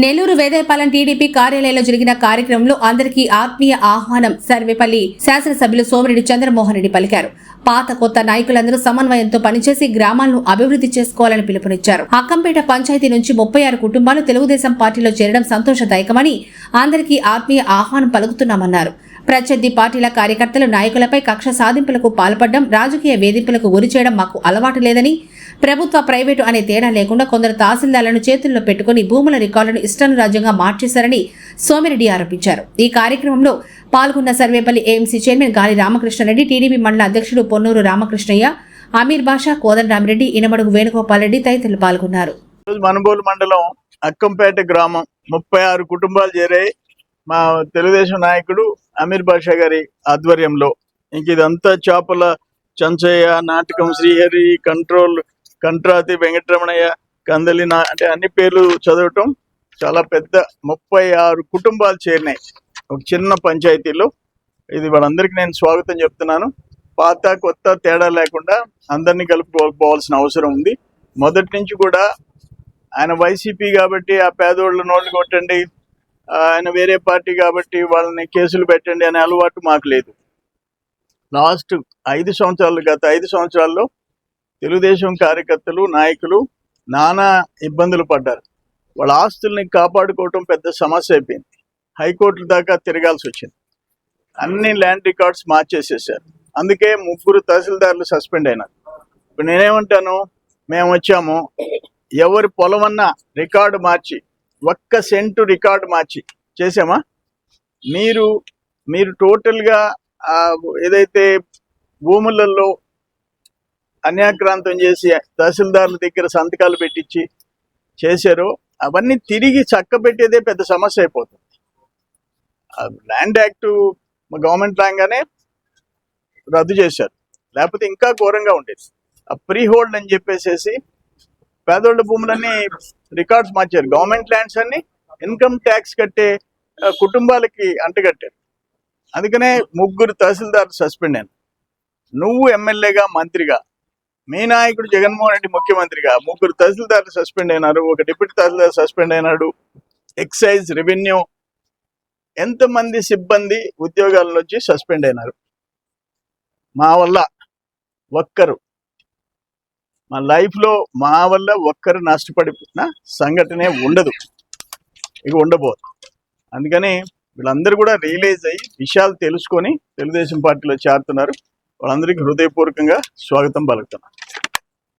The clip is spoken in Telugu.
నెల్లూరు వేదేపాలెం టీడీపీ కార్యాలయంలో జరిగిన కార్యక్రమంలో అందరికీ ఆత్మీయ ఆహ్వానం సర్వేపల్లి శాసనసభ్యులు సోమిరెడ్డి చంద్రమోహన్ రెడ్డి పలికారు. పాత కొత్త నాయకులందరూ సమన్వయంతో పనిచేసి గ్రామాలను అభివృద్ధి చేసుకోవాలని పిలుపునిచ్చారు. అక్కంపేట పంచాయతీ నుంచి ముప్పై ఆరు కుటుంబాలు తెలుగుదేశం పార్టీలో చేరడం సంతోషదాయకమని అందరికీ ఆత్మీయ ఆహ్వానం పలుకుతున్నామన్నారు. ప్రత్యర్థి పార్టీల కార్యకర్తలు నాయకులపై కక్ష సాధింపులకు పాల్పడడం రాజకీయ వేధింపులకు గురి చేయడం మాకు అలవాటు లేదని ప్రభుత్వ ప్రైవేటు అనే తేడా లేకుండా కొందరు తహసీల్దార్లను చేతుల్లో పెట్టుకుని భూముల రికార్డులను ఇష్టానురాజ్యంగా మార్చేశారని సోమిరెడ్డి ఆరోపించారు. ఈ కార్యక్రమంలో పాల్గొన్న సర్వేపల్లి ఏఎంసీ చైర్మన్ గాలి రామకృష్ణారెడ్డి టీడీపీ మండల అధ్యక్షుడు పొన్నూరు రామకృష్ణయ్య అమీర్ బాషా కోదండరామిరెడ్డి ఇనమడుగు వేణుగోపాల్ రెడ్డి తదితరులు పాల్గొన్నారు. మనుబోలు మండలం అక్కంపేట గ్రామం ముప్పై ఆరు కుటుంబాలు చేరాయి. మా తెలుగుదేశం నాయకుడు అమీర్ బాషా గారి ఆధ్వర్యంలో. ఇంక ఇదంతా చేపల చంచయ్య నాటకం శ్రీహరి కంట్రోల్ కంట్రాతి వెంకటరమణయ్య కందలి నా అంటే అన్ని పేర్లు చదవటం చాలా పెద్ద ముప్పై ఆరు కుటుంబాలు చేరినాయి. ఒక చిన్న పంచాయతీలో. ఇది వాళ్ళందరికీ నేను స్వాగతం చెప్తున్నాను. పాత కొత్త తేడా లేకుండా అందరినీ కలుపుకోవాల్సిన అవసరం ఉంది. మొదటి నుంచి కూడా ఆయన వైసీపీ కాబట్టి ఆ పేదోళ్ళ నోళ్ళు కొట్టండి ఆయన వేరే పార్టీ కాబట్టి వాళ్ళని కేసులు పెట్టండి అనే అలవాటు మాకు లేదు. లాస్ట్ ఐదు సంవత్సరాలు గత ఐదు సంవత్సరాల్లో తెలుగుదేశం కార్యకర్తలు నాయకులు నానా ఇబ్బందులు పడ్డారు. వాళ్ళ ఆస్తుల్ని కాపాడుకోవటం పెద్ద సమస్య అయిపోయింది. హైకోర్టు దాకా తిరగాల్సి వచ్చింది. అన్ని ల్యాండ్ రికార్డ్స్ మార్చేసేసారు. అందుకే ముగ్గురు తహసీల్దార్లు సస్పెండ్ అయినారు. ఇప్పుడు నేనేమంటాను మేము వచ్చాము ఎవరి పొలమన్నా రికార్డు మార్చి ఒక్క సెంటు రికార్డు మార్చి చేసామా? మీరు మీరు టోటల్గా ఏదైతే భూములలో అన్యాక్రాంతం చేసి తహసీల్దార్ల దగ్గర సంతకాలు పెట్టించి చేశారో. అవన్నీ తిరిగి చక్కబెట్టేదే పెద్ద సమస్య అయిపోతుంది. ల్యాండ్ యాక్ట్ గవర్నమెంట్ రాగానే రద్దు చేశారు. లేకపోతే ఇంకా ఘోరంగా ఉండేది. ఆ ప్రీ హోల్డ్ అని చెప్పేసేసి పేదోళ్ళ భూములన్నీ రికార్డ్స్ మార్చారు. గవర్నమెంట్ ల్యాండ్స్ అన్ని ఇన్కమ్ ట్యాక్స్ కట్టే కుటుంబాలకి అంటగట్టారు. అందుకనే ముగ్గురు తహసీల్దార్ సస్పెండ్ అయినారు. నువ్వు ఎమ్మెల్యేగా మంత్రిగా మీ నాయకుడు జగన్మోహన్ రెడ్డి ముఖ్యమంత్రిగా ముగ్గురు తహసీల్దార్లు సస్పెండ్ అయినారు ఒక డిప్యూటీ తహసీల్దార్ సస్పెండ్ అయినాడు ఎక్సైజ్ రెవెన్యూ ఎంతమంది సిబ్బంది ఉద్యోగాల నుంచి సస్పెండ్ అయినారు? మా వల్ల ఒక్కరు. మా లైఫ్లో మా వల్ల ఒక్కరు నష్టపడిన సంఘటనే ఉండదు. ఇక ఉండబోదు. అందుకని వీళ్ళందరూ కూడా రియలైజ్ అయ్యి విషయాలు తెలుసుకొని తెలుగుదేశం పార్టీలో చేరుతున్నారు. వాళ్ళందరికీ హృదయపూర్వకంగా స్వాగతం పలుకుతున్నాను